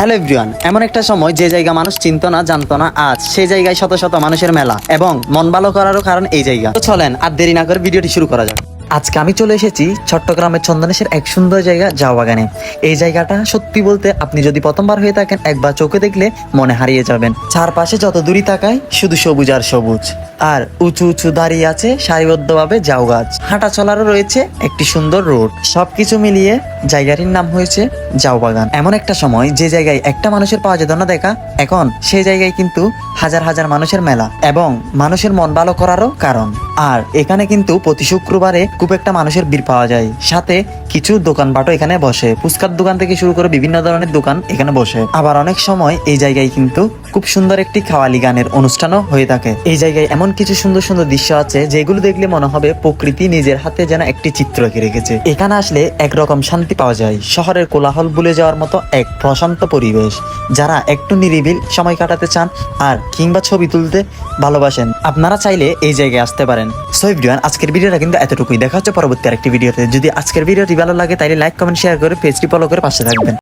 Hello everyone, এমন একটা সময় যে জায়গা মানুষ চিনতো না, জানতো না, আজ সেই জায়গায় শত শত মানুষের মেলা এবং মন ভালো করারও কারণ এই জায়গা। তো চলেন আর দেরি না করে ভিডিওটি শুরু করা যাক। আজকে আমি চলে এসেছি চট্টগ্রামের চন্দনেশের এক সুন্দর জায়গা যাও বাগানে। এই জায়গাটা সত্যি বলতে আপনি যদি প্রথমবার হয়ে থাকেন, একবার চোখে দেখলে মনে হারিয়ে যাবেন। চারপাশে যত দূরই তাকায় শুধু সবুজ আর সবুজ। আর উঁচু উঁচু দাঁড়িয়ে আছে সারিবদ্ধভাবে জাউ গাছ। হাঁটা চলারও রয়েছে একটি সুন্দর রোড। সবকিছু মিলিয়ে জায়গাটির নাম হয়েছে জাউ বাগান। এমন একটা সময় যে জায়গায় একটা মানুষের পাওয়া যেত না দেখা, এখন সেই জায়গায় কিন্তু হাজার হাজার মানুষের মেলা এবং মানুষের মন ভালো করারও কারণ। আর এখানে কিন্তু প্রতি শুক্রবারে খুব একটা মানুষের ভিড় পাওয়া যায়। সাথে কিছু দোকান দোকানপাটও এখানে বসে। ফুচকার দোকান থেকে শুরু করে বিভিন্ন ধরনের দোকান এখানে বসে। আবার অনেক সময় এই জায়গায় কিন্তু খুব সুন্দর একটি খাওয়ালি গানের অনুষ্ঠানও হয়ে থাকে। এই জায়গায় এমন কিছু সুন্দর সুন্দর দৃশ্য আছে, যেগুলো দেখলে মনে হবে প্রকৃতি নিজের হাতে যেন একটি চিত্র এঁকে রেখেছে। এখানে আসলে একরকম শান্তি পাওয়া যায়। শহরের কোলাহল ভুলে যাওয়ার মতো এক প্রশান্ত পরিবেশ, যারা একটু নিরিবিল সময় কাটাতে চান আর কিংবা ছবি তুলতে ভালোবাসেন। আপনারা চাইলে এই জায়গায় আসতে পারেন। সো এভরিওয়ান আজকের ভিডিওটা কিন্তু এতটুকুই। দেখা হচ্ছে পরবর্তী আরেকটি ভিডিওতে। যদি আজকের ভিডিওটি ভালো লাগে তাহলে লাইক কমেন্ট শেয়ার করে পেজটি ফলো করে পাশে থাকবেন।